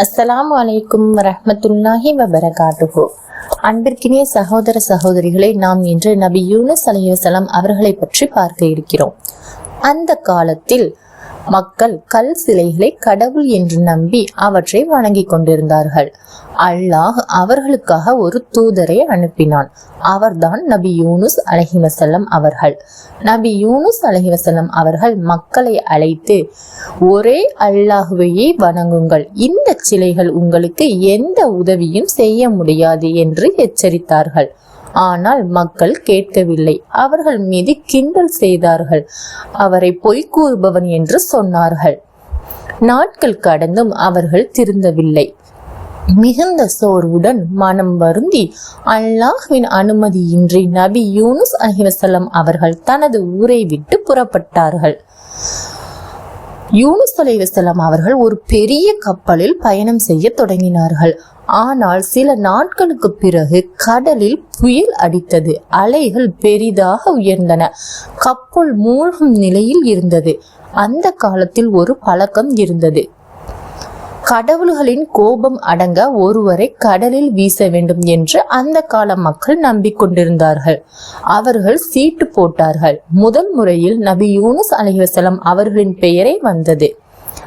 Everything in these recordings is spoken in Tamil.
அஸ்ஸலாம் அலைக்கும் ரஹமத்துல்லாஹி வபரகாட்டுகு அன்பிற்கினிய சகோதர சகோதரிகளை நாம் இன்று நபி யூனஸ் அலைஹிவஸலாம் அவர்களை பற்றி பார்க்க இருக்கிறோம். அந்த காலத்தில் மக்கள் கல் சிலைகளை கடவுள் என்று நம்பி அவற்றை வணங்கிக் கொண்டிருந்தார்கள். அல்லாஹ் அவர்களுக்காக ஒரு தூதரை அனுப்பினான். அவர்தான் நபி யூனுஸ் அலஹிவசல்லம் அவர்கள். நபி யூனுஸ் அலஹிவசல்லம் அவர்கள் மக்களை அழைத்து ஒரே அல்லாஹுவையே வணங்குங்கள். இந்த சிலைகள் உங்களுக்கு எந்த உதவியும் செய்ய முடியாது என்று எச்சரித்தார்கள். ஆனால் மக்கள் கேட்கவில்லை. அவர்கள் மீது கிண்டல் செய்தார்கள். அவரை பொய் கூறுபவன் என்று சொன்னார்கள். நாட்கள் கடந்தும் அவர்கள் திருந்தவில்லை. மிகுந்த சோர்வுடன் மனம் வருந்தி அல்லாஹ்வின் அனுமதியின்றி நபி யூனுஸ் அஹிவசலம் அவர்கள் தனது ஊரை விட்டு புறப்பட்டார்கள். யூனுஸ் அலைவசலாம் அவர்கள் ஒரு பெரிய கப்பலில் பயணம் செய்ய தொடங்கினார்கள். ஆனால் சில நாட்களுக்கு பிறகு கடலில் புயல் அடித்தது. அலைகள் பெரிதாக உயர்ந்தன. கப்பல் மூழ்கும் நிலையில் இருந்தது. அந்த காலத்தில் ஒரு பழக்கம் இருந்தது. கடவுள்களின் கோபம் அடங்க ஒருவரை கடலில் வீச வேண்டும் என்று அந்த கால மக்கள் நம்பிக்கொண்டிருந்தார்கள். அவர்கள் சீட்டு போட்டார்கள். முதல் முறையில் நபி யூனுஸ் அலைவசலம் அவர்களின் பெயரே வந்தது.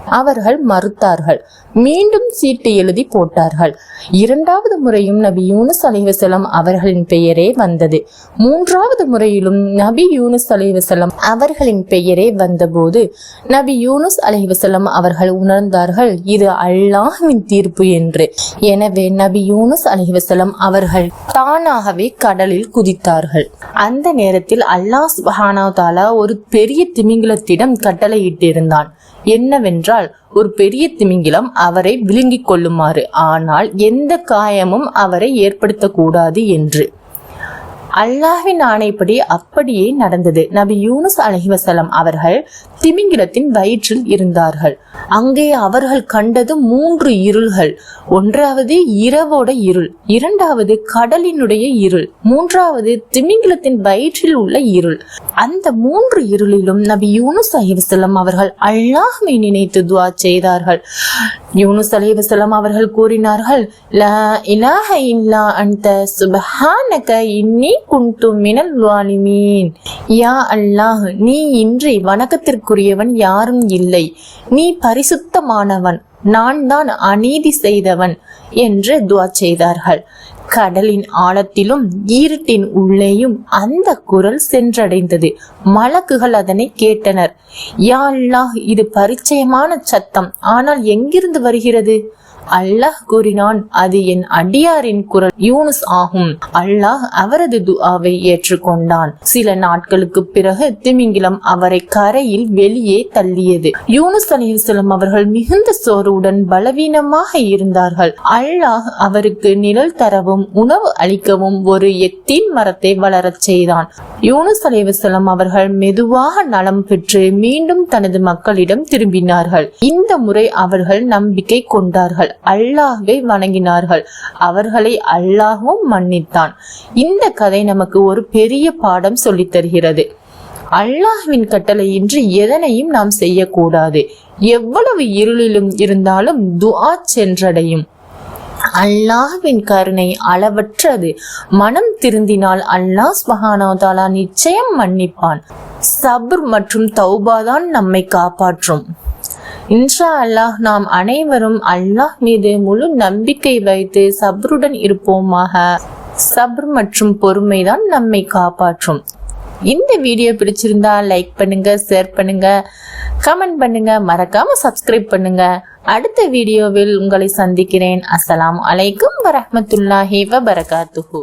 அவர்கள் மறுத்தார்கள். மீண்டும் சீட்டு எழுதி போட்டார்கள். இரண்டாவது முறையும் நபி யூனுஸ் அலைவசலம் அவர்களின் பெயரே வந்தது. மூன்றாவது முறையிலும் நபி யூனுஸ் அலைவசலம் அவர்களின் பெயரே வந்தபோது நபி யூனுஸ் அலைவசலம் அவர்கள் உணர்ந்தார்கள் இது அல்லாஹின் தீர்ப்பு என்று. எனவே நபி யூனுஸ் அலிவசலம் அவர்கள் தானாகவே கடலில் குதித்தார்கள். அந்த நேரத்தில் அல்லாஹ் சுபஹானா ஒரு பெரிய திமிங்கிலத்திடம் கட்டளையிட்டிருந்தான். என்னவென்றால் ஒரு பெரிய திமிங்கிலம் அவரை விழுங்கிக் கொள்ளுமாறு. ஆனால் எந்த காயமும் அவரை ஏற்படுத்தக்கூடாது என்று. அல்லாஹின் ஆணைப்படி அப்படியே நடந்தது. நபி யூனுஸ் அலஹிவசலம் அவர்கள் திமிங்கிலத்தின் வயிற்றில் இருந்தார்கள். அங்கே அவர்கள் கண்டது மூன்று இருள்கள். ஒன்றாவது இரவோட இருள் இரண்டாவது கடலினுடைய இருள் மூன்றாவது திமிங்கிலத்தின் வயிற்றில் உள்ள இருள். அந்த மூன்று இருளிலும் நபி யூனுஸ் அலிவசலம் அவர்கள் அல்லாஹ்வை நினைத்து துவா செய்தார்கள். யூனுஸ் அலிவசலம் அவர்கள் கூறினார்கள் லா இலாஹ இல்லா அந்த சுபஹானக இன்னி குண்டு மினல் வாலிமீன். யா அல்லாஹ் நீ இன்றி வணக்கத்திற்குரியவன் யாரும் இல்லை. நீ பரிசுத்தமானவன் நான் தான் அநீதி செய்தவன் என்று துவா செய்தார்கள். கடலின் ஆழத்திலும் ஈரட்டின் உள்ளேயும் அந்த குரல் சென்றடைந்தது. மலக்குகள் அதனை கேட்டனர். யா அல்லாஹ் இது பரிச்சயமான சத்தம் ஆனால் எங்கிருந்து வருகிறது? அல்லாஹ் கூறினான் அது என் அடியாரின் குரல். யூனுஸ் ஆகும். அல்லாஹ் அவரது துஆவை ஏற்றுக்கொண்டான். சில நாட்களுக்கு பிறகு திமிங்கிலம் அவரை கரையில் வெளியே தள்ளியது. யூனுஸ் அலிவசலம் அவர்கள் மிகுந்த சோர்வுடன் பலவீனமாக இருந்தார்கள். அல்லாஹ் அவருக்கு நிழல் தரவும் உணவு அளிக்கவும் ஒரு எத்தீன் மரத்தை வளரச் செய்தான். யூனுஸ் அலிவசலம் அவர்கள் மெதுவாக நலம் பெற்று மீண்டும் தனது மக்களிடம் திரும்பினார்கள். இந்த முறை அவர்கள் நம்பிக்கை கொண்டார்கள். அல்லாஹ்வை வணங்கினார்கள். அவர்களை அல்லாஹும் மன்னித்தான். இந்த கதை நமக்கு ஒரு பெரிய பாடம் சொல்லித் தருகிறது. அல்லாஹ்வின் கட்டளையின்றி எதனையும் நாம் செய்யக்கூடாது. எவ்வளவு இருளிலும் இருந்தாலும் துஆ சென்றடையும். அல்லாஹ்வின் கருணை அளவற்றது. மனம் திருந்தினால் அல்லாஹ் ஸ்வஹானா நிச்சயம் மன்னிப்பான். சப்ர் மற்றும் தௌபாதான் நம்மை காப்பாற்றும். இன்ஷா அல்லாஹ் நாம் அனைவரும் அல்லாஹ் மீது முழு நம்பிக்கை வைத்து சப்ருடன் இருப்போமாக. சப்ர் மற்றும் பொறுமைதான் நம்மை காப்பாற்றும். இந்த வீடியோ பிடிச்சிருந்தா லைக் பண்ணுங்க ஷேர் பண்ணுங்க கமெண்ட் பண்ணுங்க மறக்காம சப்ஸ்கிரைப் பண்ணுங்க. அடுத்த வீடியோவில் உங்களை சந்திக்கிறேன். அஸ்லாம் அலைக்கும் வரமத்துல்லாஹி வபரகாத்துஹு.